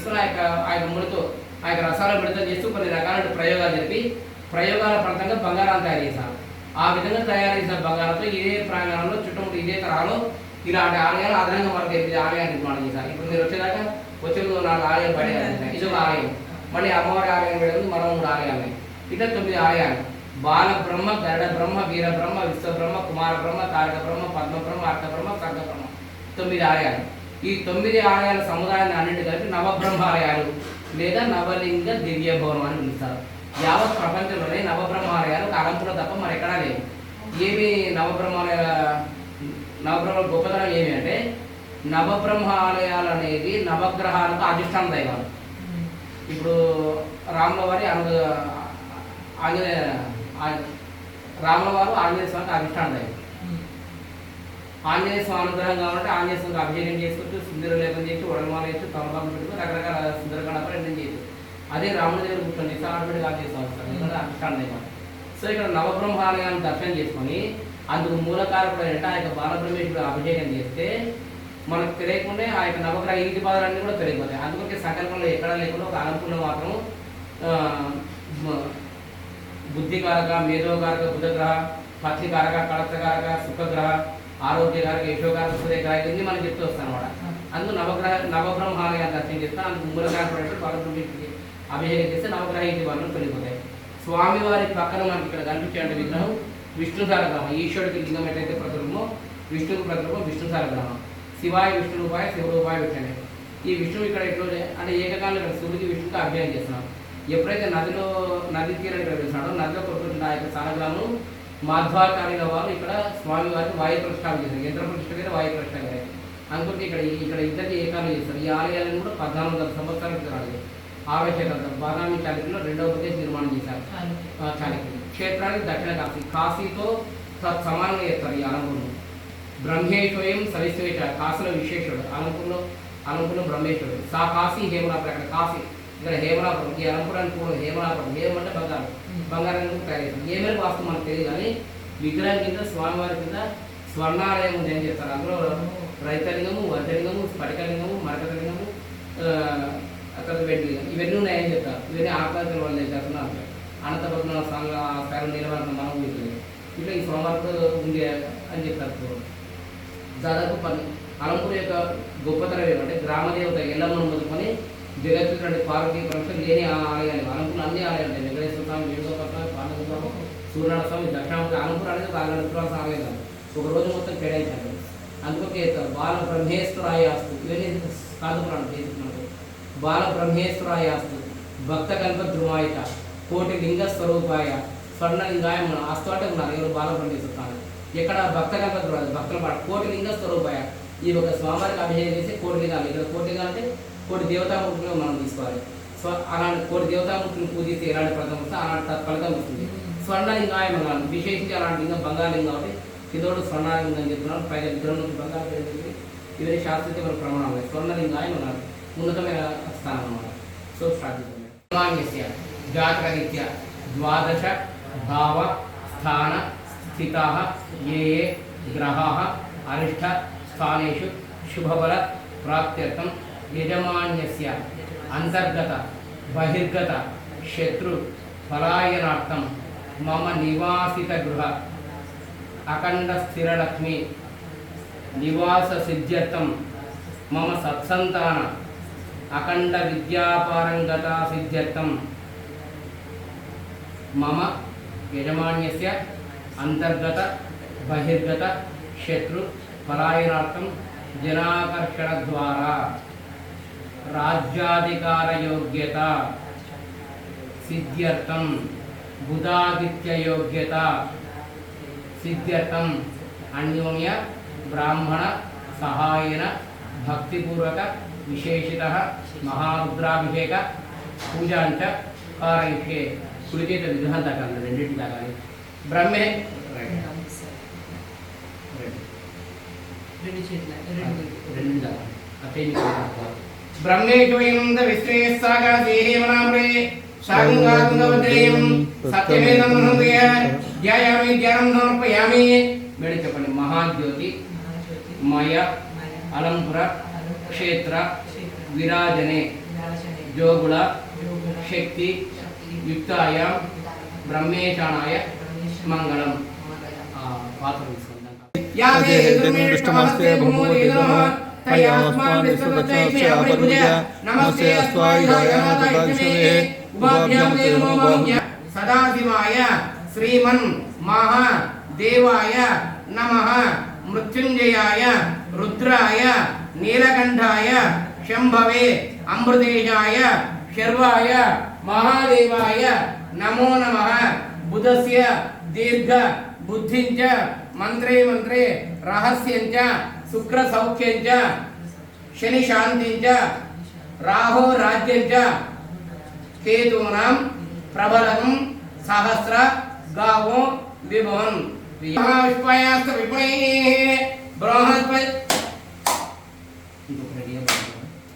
తీసుకుని ఆ యొక్క ఆ యొక్క ముడితో ఆ యొక్క రసాలు మిడతం చేస్తూ కొన్ని రకాల ప్రయోగాలు జరిపి ప్రయోగాల ఫలితంగా బంగారాన్ని తయారు చేశాను ఆ విధంగా తయారు చేసిన బంగారంతో ఇదే ప్రాంగణంలో చుట్టుముట్టు ఇదే తరాలో ఇలాంటి ఆలయాలు అదనంగా మనకి ఆలయాన్ని నిర్మాణం చేశారు. ఇప్పుడు మీరు వచ్చేదాకా వచ్చే నాలుగు ఆలయాలు పడేయాలి ఇది ఒక ఆలయం. మళ్ళీ అమ్మవారి ఆలయం పెడుతుంది మరో మూడు ఆలయాలు ఇట్లా తొమ్మిది ఆలయాలు. బాల బ్రహ్మ గరుడ బ్రహ్మ వీర బ్రహ్మ విశ్వ బ్రహ్మ కుమార బ్రహ్మ తారక బ్రహ్మ పద్మ బ్రహ్మ అర్థ బ్రహ్మ సర్గ బ్రహ్మ తొమ్మిది ఆలయాలు. ఈ తొమ్మిది ఆలయాల సముదాయాన్ని అన్నింటి కలిపి నవబ్రహ్మాలయాలు లేదా నవలింగ దివ్య భవనం అని పిలుస్తారు. యావత్ ప్రపంచంలోనే నవబ్రహ్మాలయాలు కాలంపులో తప్ప మరి ఎక్కడా లేవు. ఏమి నవబ్రహ్మాలయ నవబ్రహ్మ గొప్పతనం ఏమి అంటే నవబ్రహ్మ ఆలయాలు అనేది నవగ్రహాలకు అధిష్టాన దైవాలు. ఇప్పుడు రాముల అను ఆంజనేయ ఆ- ఆంజనేయ స్వామికి అధిష్టాన దైవం. ఆంజనేయ స్వామి అనుగ్రహం కాబట్టి ఆంజనేయ స్వామికి అభిషేకం చేసుకుంటూ సుందర లేపం చేసి వడమాల వేసి తమలపాకు పెట్టుకుని రకరకాల సుందరకాండ రెండం చేయొచ్చు అదే రాముడి దగ్గర కూర్చొని చేస్తే ఆటోమేటిక్ ఆంజనేయ స్వామి వస్తారు ఎందుకంటే సో ఇక్కడ నవబ్రహ్మాలయాన్ని దర్శనం చేసుకొని అందుకు మూలకారకుడు అంటే ఆ యొక్క బాలబ్రహ్మేశ్వరుడు అభిషేకం చేస్తే మనకు తెలియకుండా ఆ యొక్క నవగ్రహ ఇంటి పదాలన్నీ కూడా పెరిగిపోతాయి అందుకే సంకల్పంలో ఎక్కడా లేకుండా ఒక అలంపులో మాత్రం బుద్ధికారక మేధోకారక బుధగ్రహ పత్రికారక కడతకారక సుఖగ్రహ ఆరోగ్యకారక యశోకారక సూర్యగ్రహ ఇవన్నీ మనం చెప్తూ వస్తాం అనమాట అందుకు నవగ్రహ నవబ్రహ్మాలయాన్ని దర్శనం చేస్తాం అందుకు మూలకారకుడు బాలబ్రహ్మేశ్వరుడికి అభిషేకం చేస్తే నవగ్రహ ఇంటి పనులు పెరిగిపోతాయి. స్వామివారి పక్కన మనకి ఇక్కడ కనిపించే విగ్రహం విష్ణు సారగ్రహం ఈశ్వరుడికి లింగం ఎట్లయితే ప్రతిరూపమో విష్ణువుకి ప్రతిరూపం విష్ణు సారగ్రహం శివాయ విష్ణు రూపాయ విష్ణునే ఈ విష్ణువు ఇక్కడ ఎట్లా అంటే ఏకకాలంలో ఇక్కడ శివుడికి విష్ణుకి అభిషేకం చేస్తున్నాం ఎప్పుడైతే నదిలో నది తీరం ఇక్కడ వెళ్తున్నాడో నదిలో కొట్టుకుంటున్న ఆ యొక్క సారగ్రహం మాధ్వాచార్యుల వారు ఇక్కడ స్వామి వారికి వాయు ప్రతిష్టాపన చేశారు. యంత్ర ప్రతిష్ట మీద వాయు ప్రతిష్ట అందుకే ఇక్కడ ఇక్కడ ఇద్దరికి ఏకాలు చేస్తారు ఈ ఆలయాలను కూడా పద్నాలుగు వందల సంవత్సరాల క్రితం రాలేదు. ఆవేశకర్త బాదామి చాళుక్యులు రెండవ ప్రదేశ్ నిర్మాణం చేశారు. చాళుక్యులు క్షేత్రానికి దక్షిణ కాశీ. కాశీతో సమానంగా చేస్తారు ఈ అలంపురం బ్రహ్మేశ్వయం సవిశ్వేష కాశీలో విశేషుడు అలంపురంలో అలంపురంలో బ్రహ్మేశ్వరుడు. సా కాశీ హేమలాపురం అక్కడ కాశీ ఇక్కడ హేమలాపురం ఈ అలంపురానికి కూడా హేమలాపురం హేమ అంటే బంగారం బంగారం తయారు చేస్తారు ఏ మేరకు వాస్తవం మనకు తెలియదు కానీ విగ్రహం కింద స్వామివారి కింద స్వర్ణాలయం ఉంది అని చెప్తారు అందులో రైతలింగము వజ్రలింగము స్ఫటికలింగము మరకతలింగము ఆ, అక్కడ వెండిలింగం ఇవన్నీ ఉన్నాయని చెప్తారు ఇవన్నీ ఆకాశం వాళ్ళు చేస్తున్నారు అనంతపద్మనాభ స్వామి స్థాయిలో నిలబడిన మనం ఊహించలేదు ఇట్లా ఈ సోమవారం ఉంది అని చెప్తారు. దాదాపు పది అలంపూర్ యొక్క గొప్పతనం ఏమంటే గ్రామదేవత ఎల్లమ్మను మొదలుకొని జగత్తుటువంటి పార్వతీ పరమేశ్వరు లేని ఆలయాలు అనంతపురం అన్ని ఆలయాలు వెంకటేశ్వర స్వామి వేణుగోపాల స్వామి పార్వతీ స్వామి సూర్యనారాయణ స్వామి దక్షిణామూర్తి అనంతపురం అనేది ఒక ఆలయం విశ్వాస ఆలయం కాదు. ఒక రోజు మొత్తం కేటాయించారు. అందుకే చేస్తారు బాల బ్రహ్మేశ్వరాయాస్తు ఇవన్నీ కాదుపురాణం పురాణం బాల బ్రహ్మేశ్వరాయాస్తు భక్త కల్ప ధ్రువాయిత కోటి లింగ స్వరూపాయ. స్వర్ణలింగాయ మన అస్తోట ఉన్నారు ఎవరు బాల బ్రహ్మేశ్వర ఇక్కడ భక్త కల్ప ధ్రువాయి భక్తుల పాట. కోటి లింగ స్వరూపాయ. ఈ ఒక స్వామివారికి అభిషేకం చేసి కోటి లింగాలు. ఇక్కడ కోటి లింగాలు అంటే కోటి దేవతామూర్తులు మనం తీసుకోవాలి. సో అలాంటి కోటి దేవతామూర్తులను పూజిస్తే ఎలాంటి ఫలితం వస్తే అలాంటి ఫలితం వస్తుంది. స్వర్ణలింగాయమనాలు విశేషించి అలాంటి లింగం బంగారలింగం కాబట్టి కిదోడు స్వర్ణలింగం అని చెప్తున్నాను. పైగా విగ్రహం నుంచి బంగారం పెరిగింది ఇవన్నీ శాస్త్రీయ మన ప్రమాణాలు స్వర్ణలింగాయమనాలు ఉన్నతమైన స్థానం అన్నమాట సో సామాన్యస్య జాతకరీత్యా ద్వాదశ భావ స్థాన స్థితాः ఏ ఏ గ్రహాः అరిష్ట స్థానేషు శుభబల ప్రాప్త్యర్థం యజమాన్యస్య అంతర్గత బహిర్గత శత్రు పలాయనార్థం మమ నివాసిత గృహ అఖండ స్థిరలక్ష్మి నివాస సిద్ధ్యర్థం మమ సత్సంతాన అఖండ విద్యాపారంగత సిద్ధ్యర్థం మమ యజమాన్యస్య అంతర్గత బహిర్గత శత్రు పలాయనార్థం జనాకర్షణ ద్వారా. రాజ్యాధికార యోగ్యత సిద్ధ్యర్థం బుధాదిత్య యోగ్యత సిద్ధ్యర్థం అన్యోన్య బ్రాహ్మణ సహాయన భక్తిపూర్వక విశేషిత మహారుద్రాభిషేక పూజాంచ కారయిష్యే కుడి చేత విగ్రహం తాకాలి రెండింటి తాకాలి బ్రహ్మే రెండు చేతుల రెండు రెండు తాకాలి பிரம்மேஜுயினந்த விஸ்வேஸ்தாக தேரேவனாமரே சாகுங்காகுங்கவத்ரேயம் சத்யமேதம் மனோதய தியாயாமி தியானம் சமர்ப்பயாமி வெளிச்சப்பள்ளி மகாஜோதி மய அலம்புர க்ஷேத்ர விராஜனே ஜோகுல சக்தி யுக்தாய பிரம்மேஷானாய மங்களம் பார்த்து யாவே எதிர்மே శక్తి యుక్తాయ బ్రహ్మేశానాయ మంగళం ఆ, పాత్ర తీసుకుంటాం అదే దుర్మిష్టమస్తే భూమోదినః తయాస్మాన్ విశ్వదత్తైతే అపరిపూజ నమస్తే అస్వాయుధాయ తదాశువే ఉభాభ్యాం తే నమో బాహువ్య సదాశివాయ శ్రీమన్ మహా దేవాయ నమః మృత్యుంజయాయ శుక్ర సౌఖ్యంచ శని శాంతించ రాహో రాజ్యంచ కేతూనాం ప్రబలం సహస్ర గావో విభవన్. మహావిష్పయాస్త విపణే బృహస్పతి